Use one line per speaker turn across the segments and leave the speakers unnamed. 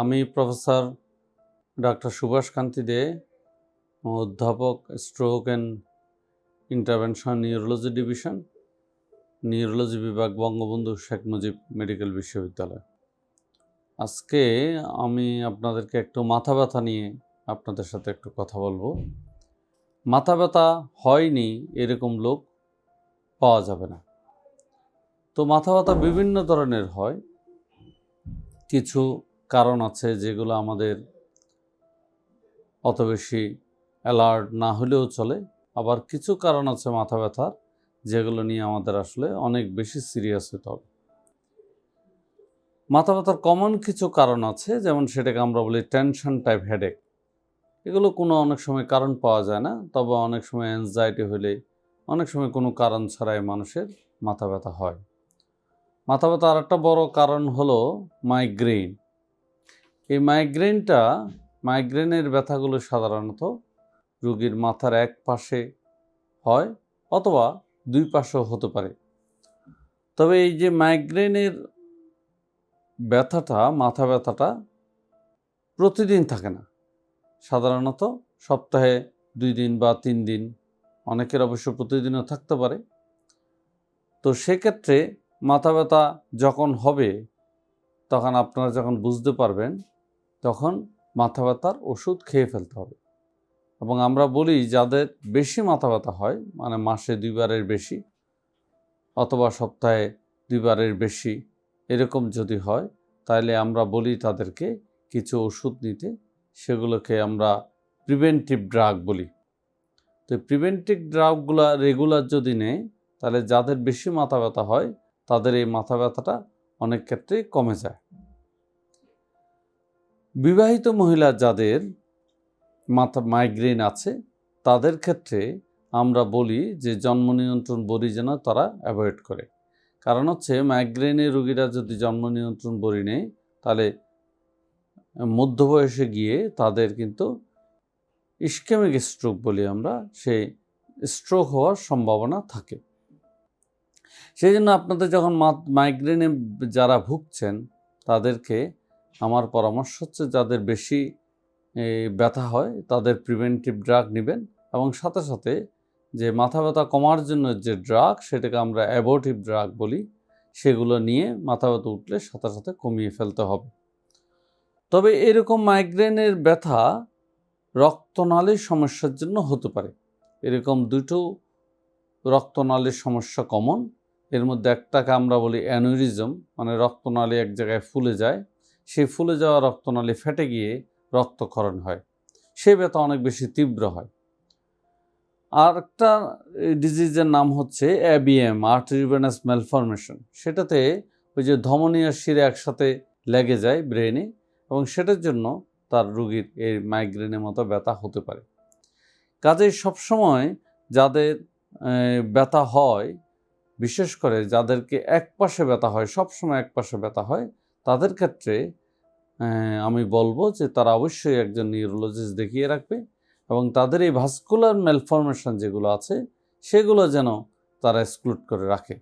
আমি professor doctor Subhash Kanti De, অধ্যাপক stroke and intervention neurology division neurology বিভাগ বঙ্গবন্ধু শেখ মুজিব মেডিকেল বিশ্ববিদ্যালয়। আজকে আমি আপনাদেরকে একটু মাথা ব্যথা নিয়ে আপনাদের সাথে একটু কথা বলব। মাথা ব্যথা হয়নি এরকম লোক পাওয়া যাবে না। তো মাথা ব্যথা বিভিন্ন ধরনের হয়। কিছু কারণ আছে যেগুলো আমাদের অত বেশি অ্যালার্ট না হলেও চলে। আবার কিছু কারণ আছে মাথা ব্যথার, যেগুলো নিয়ে আমাদের আসলে অনেক বেশি সিরিয়াস হতে হবে। মাথা ব্যথার কমন কিছু কারণ আছে, যেমন সেটাকে আমরা বলি টেনশন টাইপ হেডেক এগুলো কোনো অনেক সময় কারণ পাওয়া যায় না, তবে অনেক সময় অ্যাংজাইটি হলে অনেক সময় কোনো কারণ ছাড়াই মানুষের মাথা ব্যথা হয়। মাথা ব্যথা আর একটা বড় কারণ হলো মাইগ্রেন এই মাইগ্রেনটা মাইগ্রেনের ব্যথাগুলো সাধারণত রোগীর মাথার এক পাশে হয় অথবা দুই পাশেও হতে পারে। তবে এই যে মাইগ্রেনের ব্যথাটা, মাথা ব্যথাটা প্রতিদিন থাকে না। সাধারণত সপ্তাহে দুই দিন বা তিন দিন, অনেকের অবশ্য প্রতিদিনও থাকতে পারে। তো সেক্ষেত্রে মাথা ব্যথা যখন হবে তখন আপনারা যখন বুঝতে পারবেন, তখন মাথা ব্যথার ওষুধ খেয়ে ফেলতে হবে। এবং আমরা বলি যাদের বেশি মাথা ব্যথা হয় মানে মাসে দুইবারের বেশি অথবা সপ্তাহে দুইবারের বেশি এরকম যদি হয় তাহলে আমরা বলি তাদেরকে কিছু ওষুধ নিতে, সেগুলোকে আমরা প্রিভেন্টিভ ড্রাগ বলি। তো প্রিভেন্টিভ ড্রাগগুলো রেগুলার যদি নেয় তাহলে যাদের বেশি মাথা ব্যথা হয়, তাদের এই মাথা ব্যথাটা অনেক ক্ষেত্রেই কমে যায়। বিবাহিত মহিলা যাদের মাথা মাইগ্রেন আছে, তাদের ক্ষেত্রে আমরা বলি যে জন্ম নিয়ন্ত্রণ বড়ি যেন তারা অ্যাভয়েড করে। কারণ হচ্ছে মাইগ্রেনের রোগীরা যদি জন্ম নিয়ন্ত্রণ বড়ি নেয়, তাহলে মধ্য বয়সে গিয়ে তাদের কিন্তু ইস্কেমিক স্ট্রোক বলি আমরা সেই স্ট্রোক হওয়ার সম্ভাবনা থাকে। সেই জন্য আপনাদের যখন মাইগ্রেনে যারা ভুগছেন, তাদেরকে আমার পরামর্শ হচ্ছে যাদের বেশি ব্যথা হয়, তাদের প্রিভেন্টিভ ড্রাগ নেবেন এবং সাথে সাথে যে মাথা ব্যথা কমার জন্য যে ড্রাগ সেটাকে আমরা অ্যাবোটিভ ড্রাগ বলি, সেগুলো নিয়ে মাথা ব্যথা উঠলে সাথে সাথে কমিয়ে ফেলতে হবে। তবে এরকম মাইগ্রেনের ব্যথা রক্তনালীর সমস্যার জন্য হতে পারে। এরকম দুটো রক্তনালীর সমস্যা কমন এর মধ্যে একটাকে আমরা বলি অ্যানুরিজম মানে রক্তনালী এক জায়গায় ফুলে যায়। সেই ফুলে যাওয়া রক্তনালী ফেটে গিয়ে রক্তক্ষরণ হয়। সেই ব্যথা অনেক বেশি তীব্র হয়। আর একটা ডিজিজের নাম হচ্ছে অ্যাবিএম আর্টেরিভেনাস ম্যালফরমেশন সেটাতে ওই যে ধমনী আর শিরে একসাথে লেগে যায় ব্রেনে এবং সেটার জন্য তার রুগীর এই মাইগ্রেনের মতো ব্যথা হতে পারে। কাজেই সবসময় যাদের ব্যথা হয় বিশেষ করে যাদেরকে এক পাশে ব্যথা হয়, সবসময় এক পাশে ব্যথা হয়, তাদের ক্ষেত্রে আমি বলব যে তারা অবশ্যই একজন নিউরোলজিস্ট দেখিয়ে রাখবে এবং তাদের এই ভাস্কুলার ম্যালফরমেশন যেগুলো আছে, সেগুলো যেন তারা এক্সক্লুড করে রাখে।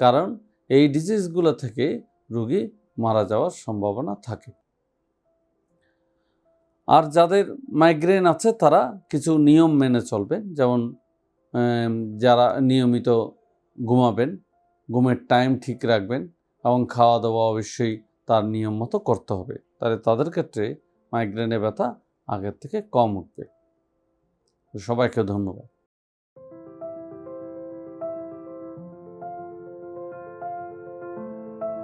কারণ এই ডিজিজগুলো থেকে রুগী মারা যাওয়ার সম্ভাবনা থাকে। আর যাদের মাইগ্রেন আছে তারা কিছু নিয়ম মেনে চলবে, যেমন যারা নিয়মিত ঘুমাবেন, ঘুমের টাইম ঠিক রাখবেন এবং খাওয়া দাওয়া অবশ্যই তার নিয়ম মতো করতে হবে। তাহলে তাদের ক্ষেত্রে মাইগ্রেনের ব্যথা আগের থেকে কম উঠবে। সবাইকে ধন্যবাদ।